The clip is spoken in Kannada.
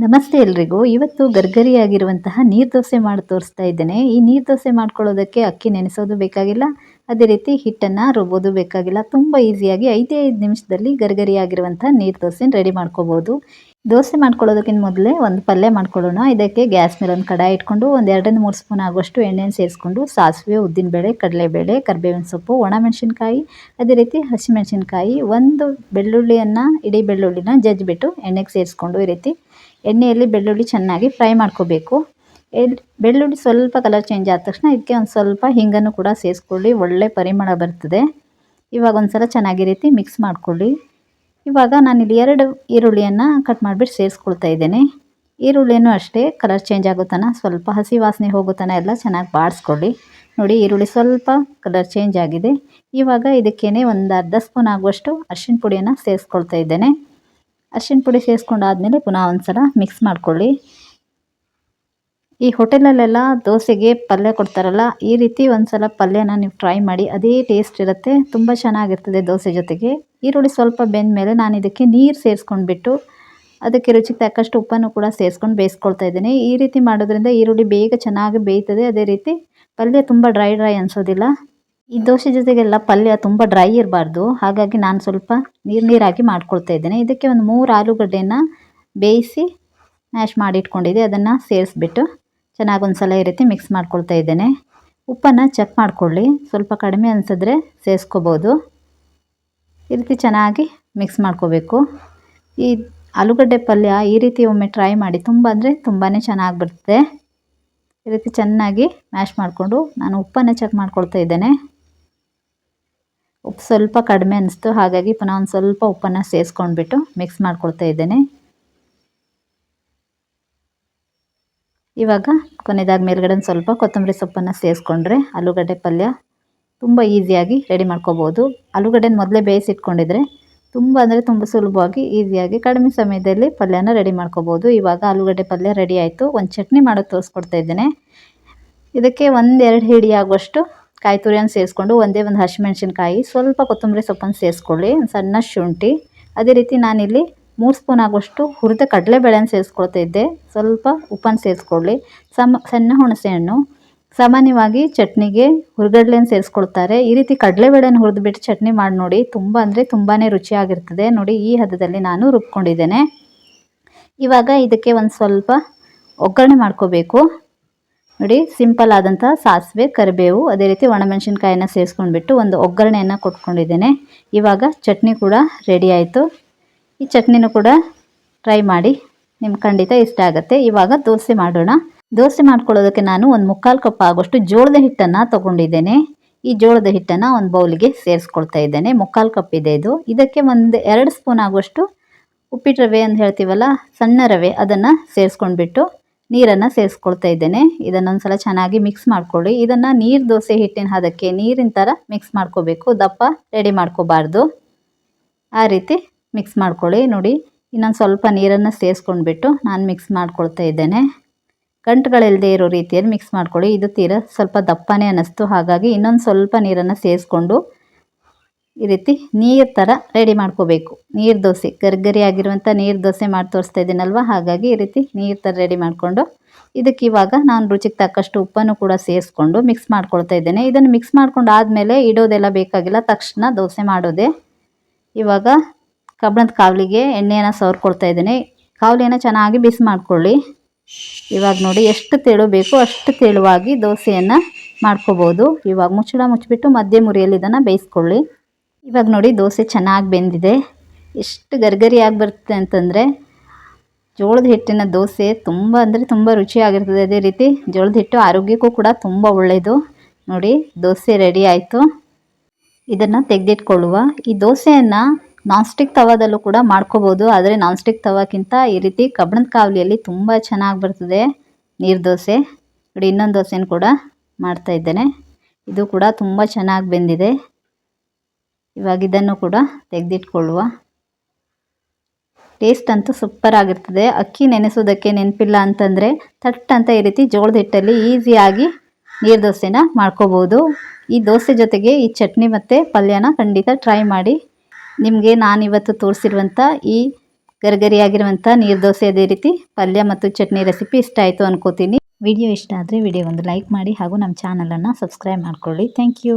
ನಮಸ್ತೆ ಎಲ್ರಿಗೂ. ಇವತ್ತು ಗರ್ಗರಿಯಾಗಿರುವಂತಹ ನೀರು ದೋಸೆ ಮಾಡಿ ತೋರಿಸ್ತಾ ಇದ್ದೇನೆ. ಈ ನೀರು ದೋಸೆ ಮಾಡ್ಕೊಳ್ಳೋದಕ್ಕೆ ಅಕ್ಕಿ ನೆನೆಸೋದು ಬೇಕಾಗಿಲ್ಲ. ಅದೇ ರೀತಿ ಹಿಟ್ಟನ್ನು ರುಬ್ಬೋದು, ಬೇಕಾಗಿಲ್ಲ. ತುಂಬ ಈಸಿಯಾಗಿ ಐದೇ ಐದು ನಿಮಿಷದಲ್ಲಿ ಗರಿಗರಿಯಾಗಿರುವಂಥ ನೀರು ದೋಸೆ ರೆಡಿ ಮಾಡ್ಕೋಬೋದು. ದೋಸೆ ಮಾಡ್ಕೊಳ್ಳೋದಕ್ಕಿಂತ ಮೊದಲೇ ಒಂದು ಪಲ್ಯ ಮಾಡ್ಕೊಳ್ಳೋಣ. ಇದಕ್ಕೆ ಗ್ಯಾಸ್ ಮೇಲೆ ಒಂದು ಕಡಾಯಿ ಇಟ್ಕೊಂಡು ಒಂದು ಎರಡರಿಂದ ಮೂರು ಸ್ಪೂನ್ ಆಗುವಷ್ಟು ಎಣ್ಣೆನ ಸೇರಿಸ್ಕೊಂಡು ಸಾಸಿವೆ ಉದ್ದಿನಬೇಳೆ ಕಡಲೆಬೇಳೆ, ಕರಿಬೇವಿನ ಸೊಪ್ಪು, ಒಣಮೆಣಸಿನ್ಕಾಯಿ, ಅದೇ ರೀತಿ ಹಸಿಮೆಣಸಿನ್ಕಾಯಿ, ಒಂದು ಬೆಳ್ಳುಳ್ಳಿಯನ್ನು, ಇಡೀ ಬೆಳ್ಳುಳ್ಳಿನ ಜಜ್ಜಿಬಿಟ್ಟು ಎಣ್ಣೆಗೆ ಸೇರಿಸ್ಕೊಂಡು ಈ ರೀತಿ ಎಣ್ಣೆಯಲ್ಲಿ ಬೆಳ್ಳುಳ್ಳಿ ಚೆನ್ನಾಗಿ ಫ್ರೈ ಮಾಡ್ಕೋಬೇಕು. ಎಲ್ ಬೆಳ್ಳುಳ್ಳಿ ಸ್ವಲ್ಪ ಕಲರ್ ಚೇಂಜ್ ಆದ ತಕ್ಷಣ ಇದಕ್ಕೆ ಒಂದು ಸ್ವಲ್ಪ ಹಿಂಗನ್ನು ಕೂಡ ಸೇರಿಸ್ಕೊಳ್ಳಿ ಒಳ್ಳೆ ಪರಿಮಳ ಬರ್ತದೆ. ಇವಾಗ ಒಂದು ಸಲ ಚೆನ್ನಾಗಿ ರೀತಿ ಮಿಕ್ಸ್ ಮಾಡಿಕೊಳ್ಳಿ. ಇವಾಗ ನಾನಿಲ್ಲಿ ಎರಡು ಈರುಳ್ಳಿಯನ್ನು ಕಟ್ ಮಾಡಿಬಿಟ್ಟು ಸೇರಿಸ್ಕೊಳ್ತಾ ಇದ್ದೇನೆ. ಈರುಳ್ಳಿಯನ್ನು ಅಷ್ಟೇ ಕಲರ್ ಚೇಂಜ್ ಆಗೋ ಸ್ವಲ್ಪ ಹಸಿ ವಾಸನೆ ಹೋಗೋ ತನಕ ಎಲ್ಲ ಚೆನ್ನಾಗಿ ಬಾಡಿಸ್ಕೊಳ್ಳಿ ನೋಡಿ ಈರುಳ್ಳಿ ಸ್ವಲ್ಪ ಕಲರ್ ಚೇಂಜ್ ಆಗಿದೆ. ಇವಾಗ ಇದಕ್ಕೇನೆ ಒಂದು ಅರ್ಧ ಸ್ಪೂನ್ ಆಗುವಷ್ಟು ಅರ್ಶಿನ ಪುಡಿಯನ್ನು ಸೇರಿಸ್ಕೊಳ್ತಾ ಇದ್ದೇನೆ. ಅರ್ಶಿನ ಪುಡಿ ಸೇರಿಸ್ಕೊಂಡಾದ್ಮೇಲೆ ಪುನಃ ಒಂದು ಸಲ ಮಿಕ್ಸ್ ಮಾಡ್ಕೊಳ್ಳಿ. ಈ ಹೋಟೆಲಲ್ಲೆಲ್ಲ ದೋಸೆಗೆ ಪಲ್ಯ ಕೊಡ್ತಾರಲ್ಲ, ಈ ರೀತಿ ಒಂದ್ಸಲ ಪಲ್ಯನ ನೀವು ಟ್ರೈ ಮಾಡಿ, ಅದೇ ಟೇಸ್ಟ್ ಇರುತ್ತೆ, ತುಂಬ ಚೆನ್ನಾಗಿರ್ತದೆ ದೋಸೆ ಜೊತೆಗೆ. ಈರುಳ್ಳಿ ಸ್ವಲ್ಪ ಬೆಂದ ಮೇಲೆ ನಾನು ಇದಕ್ಕೆ ನೀರು ಸೇರಿಸ್ಕೊಂಡ್ಬಿಟ್ಟು, ಅದಕ್ಕೆ ರುಚಿಗೆ ತಕ್ಕಷ್ಟು ಉಪ್ಪನ್ನು ಕೂಡ ಸೇರಿಸ್ಕೊಂಡು ಬೇಯಿಸ್ಕೊಳ್ತಾ ಇದ್ದೀನಿ. ಈ ರೀತಿ ಮಾಡೋದ್ರಿಂದ ಈರುಳ್ಳಿ ಬೇಗ ಚೆನ್ನಾಗಿ ಬೇಯ್ತದೆ, ಅದೇ ರೀತಿ ಪಲ್ಯ ತುಂಬ ಡ್ರೈ ಡ್ರೈ ಅನಿಸೋದಿಲ್ಲ. ಈ ದೋಸೆ ಜೊತೆಗೆಲ್ಲ ಪಲ್ಯ ತುಂಬ ಡ್ರೈ ಇರಬಾರ್ದು, ಹಾಗಾಗಿ ನಾನು ಸ್ವಲ್ಪ ನೀರು ನೀರಾಗಿ ಮಾಡ್ಕೊಳ್ತಾ ಇದ್ದೇನೆ. ಇದಕ್ಕೆ ಒಂದು ಮೂರು ಆಲೂಗಡ್ಡೆನ ಬೇಯಿಸಿ ಮ್ಯಾಶ್ ಮಾಡಿ ಇಟ್ಕೊಂಡಿದ್ದೆ, ಅದನ್ನು ಸೇರಿಸ್ಬಿಟ್ಟು. ಚೆನ್ನಾಗಿ ಒಂದು ಸಲ ಈ ರೀತಿ ಮಿಕ್ಸ್ ಮಾಡ್ಕೊಳ್ತಾ ಇದ್ದೇನೆ. ಉಪ್ಪನ್ನು ಚೆಕ್ ಮಾಡಿಕೊಳ್ಳಿ. ಸ್ವಲ್ಪ ಕಡಿಮೆ ಅನಿಸಿದ್ರೆ ಸೇರಿಸ್ಕೋಬೋದು ಈ ರೀತಿ ಚೆನ್ನಾಗಿ ಮಿಕ್ಸ್ ಮಾಡ್ಕೋಬೇಕು. ಈ ಆಲೂಗಡ್ಡೆ ಪಲ್ಯ ಈ ರೀತಿ ಒಮ್ಮೆ ಟ್ರೈ ಮಾಡಿ ತುಂಬ ಅಂದರೆ ತುಂಬಾ ಚೆನ್ನಾಗಿ ಬರ್ತದೆ. ಈ ರೀತಿ ಚೆನ್ನಾಗಿ ಮ್ಯಾಶ್ ಮಾಡಿಕೊಂಡು ನಾನು ಉಪ್ಪನ್ನು ಚೆಕ್ ಮಾಡ್ಕೊಳ್ತಾ ಇದ್ದೇನೆ. ಉಪ್ಪು ಸ್ವಲ್ಪ ಕಡಿಮೆ ಅನಿಸ್ತು, ಹಾಗಾಗಿ ಪುನಃ ಒಂದು ಸ್ವಲ್ಪ ಉಪ್ಪನ್ನು ಸೇರಿಸ್ಕೊಂಡ್ಬಿಟ್ಟು ಮಿಕ್ಸ್ ಮಾಡ್ಕೊಳ್ತಾ ಇದ್ದೇನೆ. ಇವಾಗ ಕೊನೆದಾಗಿ ಮೇಲ್ಗಡೆ ಸ್ವಲ್ಪ ಕೊತ್ತಂಬರಿ ಸೊಪ್ಪನ್ನು ಸೇರಿಸ್ಕೊಂಡ್ರೆ ಆಲೂಗಡ್ಡೆ ಪಲ್ಯ ತುಂಬ ಈಸಿಯಾಗಿ ರೆಡಿ ಮಾಡ್ಕೋಬೋದು. ಆಲೂಗಡ್ಡೆನ ಮೊದಲೇ ಬೇಯಿಸಿಟ್ಕೊಂಡಿದ್ರೆ ತುಂಬ ಅಂದರೆ ತುಂಬ ಸುಲಭವಾಗಿ ಈಸಿಯಾಗಿ ಕಡಿಮೆ ಸಮಯದಲ್ಲಿ ಪಲ್ಯನ ರೆಡಿ ಮಾಡ್ಕೋಬೋದು. ಇವಾಗ ಆಲೂಗಡ್ಡೆ ಪಲ್ಯ ರೆಡಿ ಆಯಿತು. ಒಂದು ಚಟ್ನಿ ಮಾಡೋದು ತೋರಿಸ್ಕೊಡ್ತಾ ಇದ್ದೇನೆ. ಇದಕ್ಕೆ ಒಂದೆರಡು ಹಿಡಿ ಆಗುವಷ್ಟು ಕಾಯಿ ತುರಿಯನ್ನು ಸೇರಿಸ್ಕೊಂಡು ಒಂದೇ ಒಂದು ಹಸಿಮೆಣ್ಸಿನ್ಕಾಯಿ, ಸ್ವಲ್ಪ ಕೊತ್ತಂಬರಿ ಸೊಪ್ಪನ್ನು ಸೇರಿಸ್ಕೊಳ್ಳಿ, ಒಂದು ಸಣ್ಣ ಶುಂಠಿ. ಅದೇ ರೀತಿ ನಾನಿಲ್ಲಿ ಮೂರು ಸ್ಪೂನ್ ಆಗುವಷ್ಟು ಹುರಿದ ಕಡಲೆಬೇಳೆನ ಸೇರಿಸ್ಕೊಳ್ತಾ ಇದ್ದೆ. ಸ್ವಲ್ಪ ಉಪ್ಪನ್ನು ಸೇರಿಸ್ಕೊಳ್ಳಿ. ಸಮ, ಸಣ್ಣ ಹುಣಸೆಹಣ್ಣು. ಸಾಮಾನ್ಯವಾಗಿ ಚಟ್ನಿಗೆ ಹುರಿಗಡ್ಲೆನ ಸೇರಿಸ್ಕೊಳ್ತಾರೆ. ಈ ರೀತಿ ಕಡಲೆಬೇಳೆನ ಹುರಿದ್ಬಿಟ್ಟು ಚಟ್ನಿ ಮಾಡಿ ನೋಡಿ ತುಂಬ ಅಂದರೆ ತುಂಬಾ ರುಚಿಯಾಗಿರ್ತದೆ. ನೋಡಿ ಈ ಹದದಲ್ಲಿ ನಾನು ರುಬ್ಕೊಂಡಿದ್ದೇನೆ. ಇವಾಗ ಇದಕ್ಕೆ ಒಂದು ಸ್ವಲ್ಪ ಒಗ್ಗರಣೆ ಮಾಡ್ಕೋಬೇಕು. ನೋಡಿ, ಸಿಂಪಲ್ ಆದಂಥ ಸಾಸಿವೆ, ಕರಿಬೇವು, ಅದೇ ರೀತಿ ಒಣಮೆಣಸಿನ್ಕಾಯಿನ ಸೇರಿಸ್ಕೊಂಡ್ಬಿಟ್ಟು ಒಂದು ಒಗ್ಗರಣೆಯನ್ನು ಕೊಟ್ಕೊಂಡಿದ್ದೇನೆ. ಇವಾಗ ಚಟ್ನಿ ಕೂಡ ರೆಡಿ ಆಯಿತು. ಈ ಚಟ್ನಿನೂ ಕೂಡ ಟ್ರೈ ಮಾಡಿ. ನಿಮ್ಗೆ ಖಂಡಿತ ಇಷ್ಟ ಆಗುತ್ತೆ. ಇವಾಗ ದೋಸೆ ಮಾಡೋಣ. ದೋಸೆ ಮಾಡ್ಕೊಳ್ಳೋದಕ್ಕೆ ನಾನು ಒಂದು ಮುಕ್ಕಾಲು ಕಪ್ ಆಗೋಷ್ಟು ಜೋಳದ ಹಿಟ್ಟನ್ನು ತೊಗೊಂಡಿದ್ದೇನೆ. ಈ ಜೋಳದ ಹಿಟ್ಟನ್ನು ಒಂದು ಬೌಲಿಗೆ ಸೇರಿಸ್ಕೊಳ್ತಾ ಇದ್ದೇನೆ. ಮುಕ್ಕಾಲು ಕಪ್ ಇದೆ ಇದು. ಇದಕ್ಕೆ ಒಂದು ಎರಡು ಸ್ಪೂನ್ ಆಗುವಷ್ಟು ಉಪ್ಪಿಟ್ಟು ರವೆ ಅಂತ ಹೇಳ್ತೀವಲ್ಲ, ಸಣ್ಣ ರವೆ ಅದನ್ನು ಸೇರಿಸ್ಕೊಂಡ್ಬಿಟ್ಟು ನೀರನ್ನು ಸೇರಿಸ್ಕೊಳ್ತಾ ಇದ್ದೇನೆ. ಇದನ್ನೊಂದು ಸಲ ಚೆನ್ನಾಗಿ ಮಿಕ್ಸ್ ಮಾಡ್ಕೊಳ್ಳಿ. ಇದನ್ನು ನೀರು ದೋಸೆ ಹಿಟ್ಟಿನ ಹದಕ್ಕೆ ನೀರಿನ ಥರ ಮಿಕ್ಸ್ ಮಾಡ್ಕೋಬೇಕು. ದಪ್ಪ ರೆಡಿ ಮಾಡ್ಕೋಬಾರ್ದು. ಆ ರೀತಿ ಮಿಕ್ಸ್ ಮಾಡ್ಕೊಳ್ಳಿ. ನೋಡಿ, ಇನ್ನೊಂದು ಸ್ವಲ್ಪ ನೀರನ್ನು ಸೇರಿಸ್ಕೊಂಡ್ಬಿಟ್ಟು ನಾನು ಮಿಕ್ಸ್ ಮಾಡ್ಕೊಳ್ತಾ ಇದ್ದೇನೆ. ಗಂಟುಗಳಿಲ್ಲದೆ ಇರೋ ರೀತಿಯಲ್ಲಿ ಮಿಕ್ಸ್ ಮಾಡ್ಕೊಳ್ಳಿ. ಇದು ತೀರ ಸ್ವಲ್ಪ ದಪ್ಪನೇ ಅನ್ನಿಸ್ತು. ಹಾಗಾಗಿ ಇನ್ನೊಂದು ಸ್ವಲ್ಪ ನೀರನ್ನು ಸೇರಿಸ್ಕೊಂಡು ಈ ರೀತಿ ನೀರು ಥರ ರೆಡಿ ಮಾಡ್ಕೋಬೇಕು. ನೀರು ದೋಸೆ, ಗರ್ಗರಿ ಆಗಿರುವಂಥ ನೀರು ದೋಸೆ ಮಾಡಿ ತೋರಿಸ್ತಾ ಇದ್ದೀನಲ್ವ? ಹಾಗಾಗಿ ಈ ರೀತಿ ನೀರು ಥರ ರೆಡಿ ಮಾಡಿಕೊಂಡು ಇದಕ್ಕೆ ಇವಾಗ ನಾನು ರುಚಿಗೆ ತಕ್ಕಷ್ಟು ಉಪ್ಪನ್ನು ಕೂಡ ಸೇರಿಸ್ಕೊಂಡು ಮಿಕ್ಸ್ ಮಾಡ್ಕೊಳ್ತಾ ಇದ್ದೇನೆ. ಇದನ್ನು ಮಿಕ್ಸ್ ಮಾಡ್ಕೊಂಡು ಆದಮೇಲೆ ಇಡೋದೆಲ್ಲ ಬೇಕಾಗಿಲ್ಲ. ತಕ್ಷಣ ದೋಸೆ ಮಾಡೋದೆ ಇವಾಗ ಕಬ್ಬಣದ ಕಾವಲಿಗೆ ಎಣ್ಣೆಯನ್ನು ಸವರ್ಕೊಳ್ತಾ ಇದ್ದೀನಿ. ಕಾವಲಿಯನ್ನು ಚೆನ್ನಾಗಿ ಬಿಸಿ ಮಾಡ್ಕೊಳ್ಳಿ. ಇವಾಗ ನೋಡಿ ಎಷ್ಟು ತೆಳು ಬೇಕು ಅಷ್ಟು ತೆಳುವಾಗಿ ದೋಸೆಯನ್ನು ಮಾಡ್ಕೋಬೋದು. ಇವಾಗ ಮುಚ್ಚಳ ಮುಚ್ಚಿಬಿಟ್ಟು ಮಧ್ಯೆ ಮುರಿಯಲ್ಲಿ ಇದನ್ನು ಬೇಯಿಸ್ಕೊಳ್ಳಿ. ಇವಾಗ ನೋಡಿ ದೋಸೆ ಚೆನ್ನಾಗಿ ಬೆಂದಿದೆ. ಎಷ್ಟು ಗರ್ಗರಿಯಾಗಿ ಬರುತ್ತೆ ಅಂತಂದರೆ ಜೋಳದ ಹಿಟ್ಟಿನ ದೋಸೆ ತುಂಬ ಅಂದರೆ ತುಂಬ ರುಚಿಯಾಗಿರ್ತದೆ ಅದೇ ರೀತಿ. ಜೋಳದ ಹಿಟ್ಟು ಆರೋಗ್ಯಕ್ಕೂ ಕೂಡ ತುಂಬ ಒಳ್ಳೆಯದು ನೋಡಿ ದೋಸೆ ರೆಡಿ ಆಯಿತು. ಇದನ್ನು ತೆಗೆದಿಟ್ಕೊಳ್ಳುವ. ಈ ದೋಸೆಯನ್ನು ನಾನ್ ಸ್ಟಿಕ್ ತವಾದಲ್ಲೂ ಕೂಡ ಮಾಡ್ಕೋಬೋದು, ಆದರೆ ನಾನ್ ಸ್ಟಿಕ್ ತವಾಕ್ಕಿಂತ ಈ ರೀತಿ ಕಬ್ಬಣದ ಕಾವಲಿಯಲ್ಲಿ ತುಂಬ ಚೆನ್ನಾಗಿ ಬರ್ತದೆ ನೀರು ದೋಸೆ. ನೋಡಿ, ಇನ್ನೊಂದು ದೋಸೆನ ಕೂಡ ಮಾಡ್ತಾ ಇದ್ದೇನೆ. ಇದು ಕೂಡ ತುಂಬ ಚೆನ್ನಾಗಿ ಬೆಂದಿದೆ. ಇವಾಗ ಇದನ್ನು ಕೂಡ ತೆಗೆದಿಟ್ಕೊಳ್ಳುವ. ಟೇಸ್ಟ್ ಅಂತೂ ಸೂಪರ್ ಆಗಿರ್ತದೆ. ಅಕ್ಕಿ ನೆನೆಸೋದಕ್ಕೆ ನೆನಪಿಲ್ಲ ಅಂತಂದರೆ ತಟ್ ಅಂತ ಈ ರೀತಿ ಜೋಳದ ಹಿಟ್ಟಲ್ಲಿ ಈಸಿಯಾಗಿ ನೀರು ದೋಸೆನ ಮಾಡ್ಕೋಬೋದು. ಈ ದೋಸೆ ಜೊತೆಗೆ ಈ ಚಟ್ನಿ ಮತ್ತು ಪಲ್ಯನ ಖಂಡಿತ ಟ್ರೈ ಮಾಡಿ ನಿಮಗೆ ನಾನು ಇವತ್ತು ತೋರಿಸಿರುವಂಥ ಈ ಗರಿಗರಿಯಾಗಿರುವಂಥ ನೀರು ದೋಸೆ ಅದೇ ರೀತಿ ಪಲ್ಯ ಮತ್ತು ಚಟ್ನಿ ರೆಸಿಪಿ ಇಷ್ಟ ಆಯಿತು ಅನ್ಕೋತೀನಿ. ವಿಡಿಯೋ ಇಷ್ಟ ಆದರೆ ವಿಡಿಯೋ ಒಂದು ಲೈಕ್ ಮಾಡಿ ಹಾಗೂ ನಮ್ಮ ಚಾನಲನ್ನು ಸಬ್ಸ್ಕ್ರೈಬ್ ಮಾಡ್ಕೊಳ್ಳಿ. Thank you